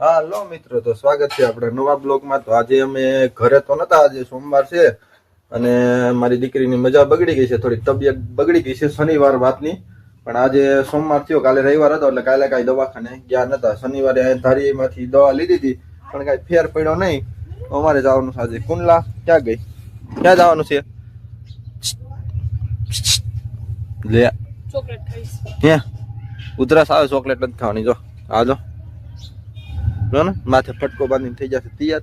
હાલો મિત્રો તો સ્વાગત છે આપણા નવા બ્લોગમાં. તો આજે અમે ઘરે તો નતા આજે સોમવાર છે અને મારી દીકરીની મજા બગડી ગઈ છે થોડી તબિયત બગડી ગઈ છે શનિવાર વાતની. પણ આજે સોમવાર થયો કાલે રવિવાર હતો એટલે કાલે કાંઈ દવાખાને ગયા નતા. શનિવારે ધારીમાંથી દવા લીધી હતી પણ કાંઈ ફેર પડ્યો નહીં. અમારે જવાનું છે આજે કુંડલા. ક્યાં ગઈ? ક્યાં જવાનું છે? લે. ચોકલેટ ખાઈશ. ક્યાં? ઉધરસ આવે ચોકલેટ નથી ખાવાની જો. આ જો જો. ને, માથે ફટકો બાંધીને થઈ જશે, તૈયાર.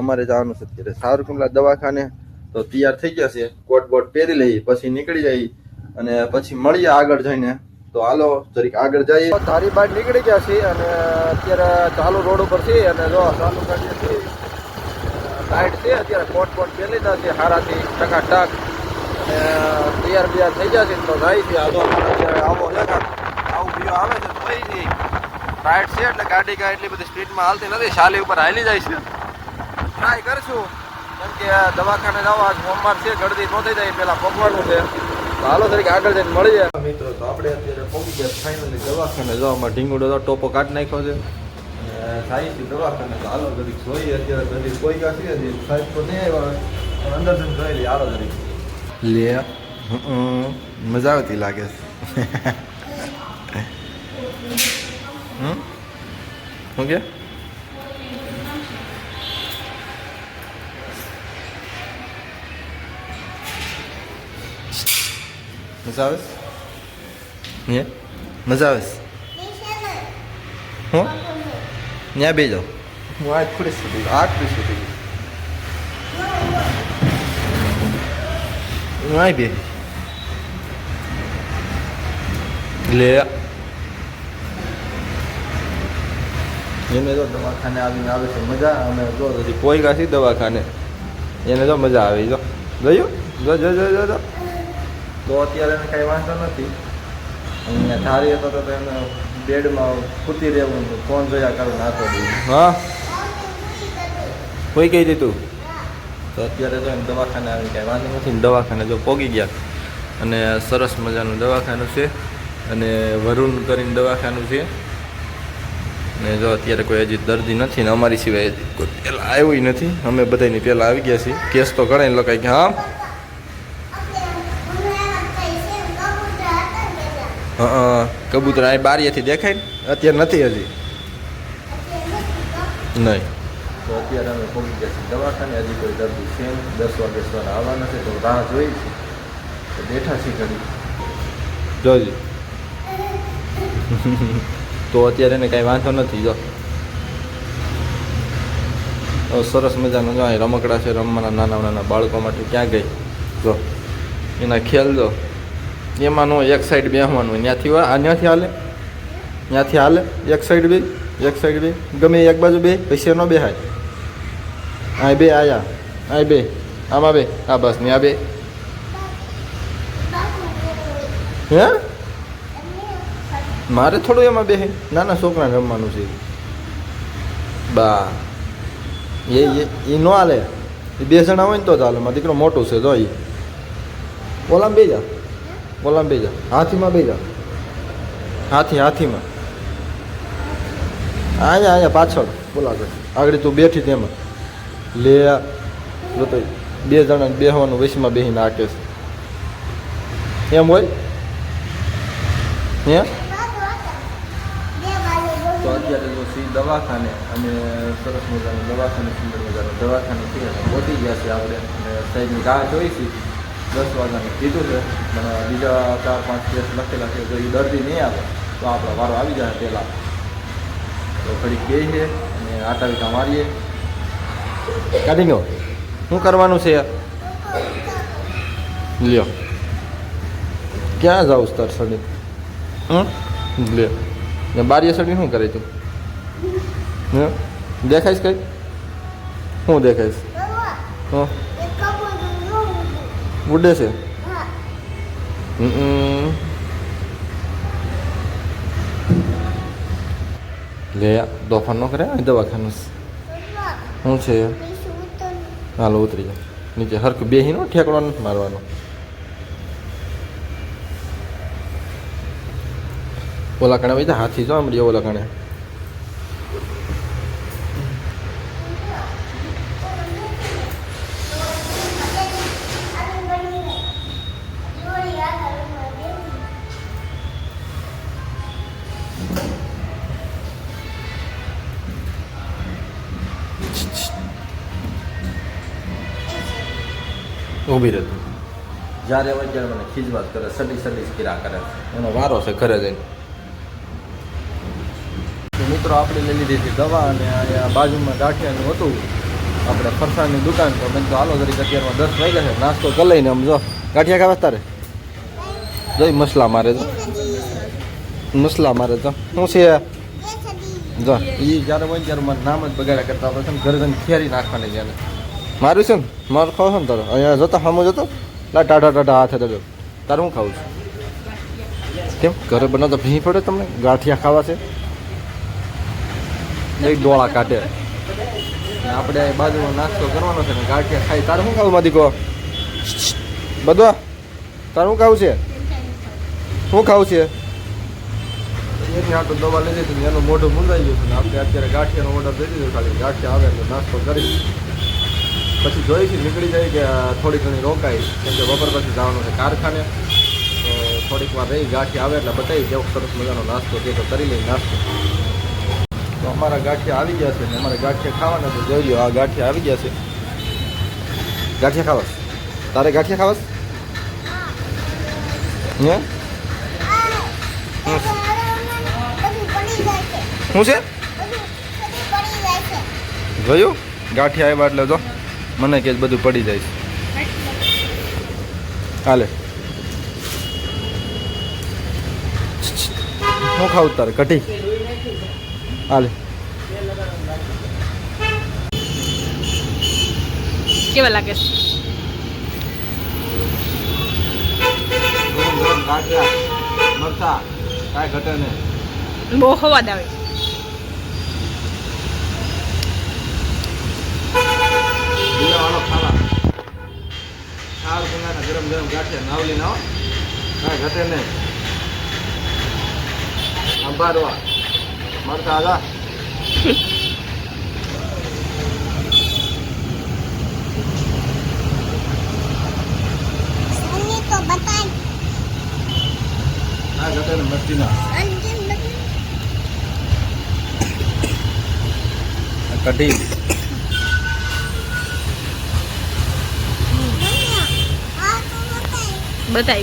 અમારે જવાનું છે અત્યારે સાવરકુંડલા દવાખાને. તો તૈયાર થઈ જશે, કોટ બોટ પહેરી લઈ પછી નીકળી જાય અને પછી મળીએ આગળ જઈને. તો હાલો, જરીક આગળ જઈએ. તારી બાર નીકળી ગયા છે અને અત્યારે ચાલુ રોડ ઉપર છે અને જો ચાલુ ગાડીએ છીએ લાઈટ છે, અત્યારે કોટ બોટ પહેરી લીધા છે, હારાથી ટકાટક. અને તૈયાર બિયાર થઈ ગયા છે, તો જાય છે. આવો આવો છે આવું આવે છે રાઈટ છે એટલે ગાડી કાંઈ એટલી બધી સ્પીડમાં હાલતી નથી. શાલી ઉપર હાલી જાય છે. ટ્રાય કરશું. કેમ કે દવાખાને જવા સોમવાર છે ગળદી ન થઈ જાય પેલા પકવાનું છે. તો હાલો તરીકે આગળ જઈને મળીએ. મિત્રો તો આપણે અત્યારે પહોંચી ગયા ફાઇનલી દવાખાને જવામાં. ઢીંગુડો તો ટોપો કાઢી નાખ્યો છે. સાહેબ દવાખાને તો હાલો ઘડીક જોઈએ. અત્યારે ઘડી કોઈ કાશી હતી હજી સાહેબ તો નહીં આવ્યા. પણ અંદર જઈને જોઈ લઈએ. હાલો ઘડીક લે મજા આવતી લાગે છે. હમ શું કે મજા આવે છે? હે મજા આવે? હું ત્યાં બે જાઉં હું આ ખુડી સુધી આ ખુડી સુધી હું બે લે એને તો દવાખાને આવીને આવે છે મજા અમે જો હજી કોઈ કાશી દવાખાને. એને તો મજા આવી જો. જોયું? જો જો જો જો તો અત્યારે એને કાંઈ વાંધો નથી. અહીંયા ધારી હતો તો એને બેડમાં ફૂટી રહેવું ફોન જોયા કરું નાખો હા. કોઈ કહી દીધું તો? અત્યારે તો એમ દવાખાને આવી કાંઈ વાંધો નથી દવાખાને જો પોગી ગયા. અને સરસ મજાનું દવાખાનું છે. અને વરુણ કરીને દવાખાનું છે. ને જો અત્યારે કોઈ હજી દર્દી નથી ને અમારી સિવાય કોઈ પહેલાં આવ્યું નથી. અમે બધાની પહેલાં આવી ગયા છીએ. કેસ તો ઘણા લખાય કે હા? હા કબૂતર અહીં બારીએથી દેખાય ને? અત્યારે નથી હજી. નહીં. તો અત્યારે અમે પહોંચી ગયા છીએ દવાખાને. હજી કોઈ દર્દી છે. દસ વાગે સવારે આવવાના છે. તો રાહ જોઈ છે. બેઠા છીએ ઘડી જોજી. તો અત્યારે એને કાંઈ વાંધો નથી, જો. સરસ મજાનું, જો રમકડા છે, રમવાના નાના નાના બાળકો માટે ક્યાં ગઈ? જો, એના ખ્યાલ જો એમાંનું એક સાઈડ બેસવાનું ત્યાંથી આ ત્યાંથી હાલે? ત્યાંથી હાલે? એક સાઈડ બે એક સાઈડ બે ગમે એક બાજુ બે પૈસા નો બેહાય. આ બે આયા આ. બે આમાં બે આ બસ, ને આ બે હે? મારે થોડું એમાં બે નાના છોકરાને રમવાનું છે. બા, એ એ ન હાલે. એ બે જણા હોય ને તો ચાલે મારો દીકરો મોટું છે તો એ ઓલામાં બે જા. ઓલામાં બે જા. હાથીમાં બે જા. હાથી, હાથીમાં. અહીંયા અહીંયા, પાછળ. બોલા આગળ તું બેઠી તેમાં. લે જો તો બે જણાને બેહવાનું વૈશમાં બેહીને આકે છે. એમ હોય? હે? તો અત્યારે જો સી દવાખાને અને સરસ મજાનું દવાખાને, સુંદર મજાનું દવાખાને છે. અને પહોંચી ગયા છે આપણે. અને સાહેબની રાહ જોઈ છે. દસ વાગ્યાનું કીધું છે. અને બીજા ચાર, પાંચ કેસ લખેલા છે. જો એ દર્દી નહીં આવે. તો આપણો વારો આવી જાય પહેલાં. તો ઘડીક બે છે અને આટા વિટા મારીએ. કાઢી ગયો શું કરવાનું છે? લ્યો. ક્યાં જાઉં તાર સડી હમ? લે ને બારીએ સડી શું કરે તું? હે? દેખાઈશ કઈ? શું દેખાઈશ હં? ઉડે છે. લે તોફાન ન કરે? દવાખાનું શું છે? હાલો, ઉતરી જાય નીચે હરખું બેહીનો ઠેકડો નથી મારવાનો. ઓલા કણે બીજા હાથી જો આમ રહ્યો ઓલા કણે ઊભી રહેતું જ્યારે હોય ત્યારે મને ખીજવાત કરે સડી સડી કીરા કરે એનો વારો છે ઘરે જઈને તો મિત્રો આપણે લઈ લીધી હતી દવા અને અહીંયા બાજુમાં ગાંઠિયાનું હતું. આપણે ફરસાણની દુકાન તો મેં તો હાલો તરીકે અત્યારમાં દસ વાગ્યા છે. નાસ્તો કરી લઈને આમ જો. ગાંઠિયા ખાવા તારે? જોઈ મસલા મારે તો મસલા મારે તો શું છે? જો. એ જ્યારે હોય ત્યારે મને નામ જ બગાડ્યા કરતા આપણે ઘરે જઈને ખેરી નાખવાની છે મારું છે ને મારું ખાવ છે ને તારો? અહીંયા જતો સામો જતો? લા ટાઢા ટાટા હાથે દડો. તારું હું ખાવું છું? કેમ? ઘરે બનાવતો ભી પડે તમને? ગાંઠિયા ખાવા છે? એક ડોળા કાઢે. આપણે બાજુમાં નાસ્તો કરવાનો છે ને ગાંઠિયા ખાઈ. તારે શું ખાવું માદી કહો બધો? તારે શું ખાવું છે? શું ખાવું છે? એની આટલું દવા લઈ જતી એનું મોઢું મુંજાઈ ગયું છે આપણે અત્યારે ગાંઠિયાનો ઓર્ડર દઈ દીધો ખાલી ગાંઠિયા આવે એટલે નાસ્તો કરી. પછી જોઈ છે, નીકળી જાય કે થોડી ઘણી રોકાય કેમ કે બપોર પછી જવાનું છે કારખાને. થોડીક વાર રહી, ગાંઠિયા આવે એટલે બતાવી કેવો સરસ મજાનો નાસ્તો કે કરી લઈ નાસ્તો. તો અમારા ગાંઠિયા આવી ગયા છે ને અમારા ગાંઠિયા ખાવાના છે. જોઈ લો આ ગાંઠિયા આવી ગયા છે. ગાંઠિયા ખાવાસ તારે ગાંઠિયા ખાવાસ હે? શું છે? જોયું? ગાંઠિયા આવ્યા એટલે જો, મને કે બધું પડી જાય છે. હાલે. શું ખાવું તારે? કઢી. હાલે કેવા લાગે છે બહુ હવાદ આવે ગરમ ગરમ ગાંઠિયા નાવલી નાવ કાંઈ ઘટે નહીં અંબારવા મરચા આજા કાંઈ ઘટે નહીં મસ્તી ના કઢી બતાવી